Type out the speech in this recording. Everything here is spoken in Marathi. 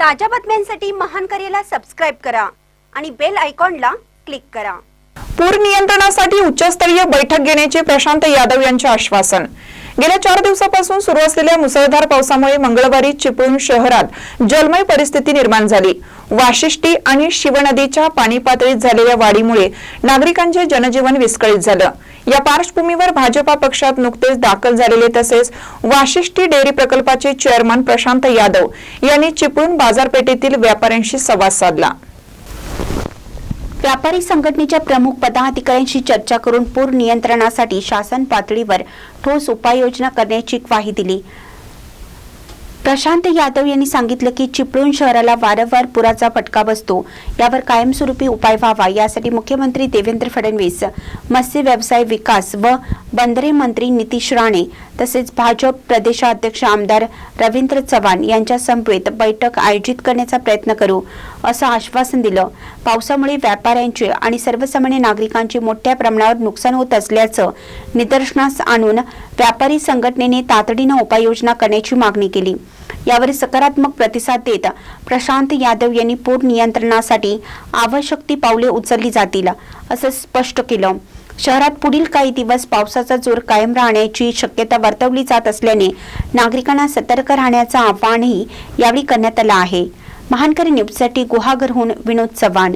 ताज्या बातम्यांसाठी महान करेला सबस्क्राईब करा आणि बेल आयकॉनला क्लिक करा. पूर नियंत्रणासाठी उच्चस्तरीय बैठक घेण्याचे प्रशांत यादव यांचे आश्वासन. गेल्या चार दिवसापासून सुरू असलेल्या मुसळधार पावसामुळे मंगळवारी चिपळूण शहरात जलमय परिस्थिती निर्माण झाली. वाशिष्ठी आणि शिवनदीच्या पाणी पातळीत झालेल्या वाढीमुळे नागरिकांचे जनजीवन विस्कळीत झालं. या पार्श्वभूमीवर भाजपा पक्षात नुकतेच दाखल झालेले तसेच वाशिष्ठी डेअरी प्रकल्पाचे चेअरमन प्रशांत यादव यांनी चिपळूण बाजारपेठेतील व्यापाऱ्यांशी संवाद साधला. व्यापारी संघटनेच्या प्रमुख पदाधिकाऱ्यांशी चर्चा करून पूर नियंत्रणासाठी शासन पातळीवर ठोस उपाययोजना करण्याची ग्वाही दिली. प्रशांत यादव यांनी सांगितलं की चिपळूण शहराला वारंवार पुराचा फटका बसतो. यावर कायमस्वरूपी उपाय व्हावा. यासाठी मुख्यमंत्री देवेंद्र फडणवीस मत्स्य व्यवसाय विकास व बंदरे मंत्री नितीश राणे तसेच भाजप प्रदेशाध्यक्ष आमदार रवींद्र चव्हाण यांच्या समवेत बैठक आयोजित करण्याचा प्रयत्न करू असं आश्वासन दिलं. पावसामुळे व्यापाऱ्यांचे आणि सर्वसामान्य नागरिकांचे मोठ्या प्रमाणावर नुकसान होत असल्याचं निदर्शनास आणून व्यापारी संघटनेने तातडीनं उपाययोजना करण्याची मागणी केली. यावर सकारात्मक प्रतिसाद देत प्रशांत यादव यांनी पूर नियंत्रणासाठी आवश्यक ती पावले उचलली जातील असं स्पष्ट केलं. शहरात पुढील काही दिवस पावसाचा जोर कायम राहण्याची शक्यता वर्तवली जात असल्याने नागरिकांना सतर्क राहण्याचं आवाहनही यावेळी करण्यात आलं आहे. महानकरी न्यूजसाठी गुहागरहून विनोद चव्हाण.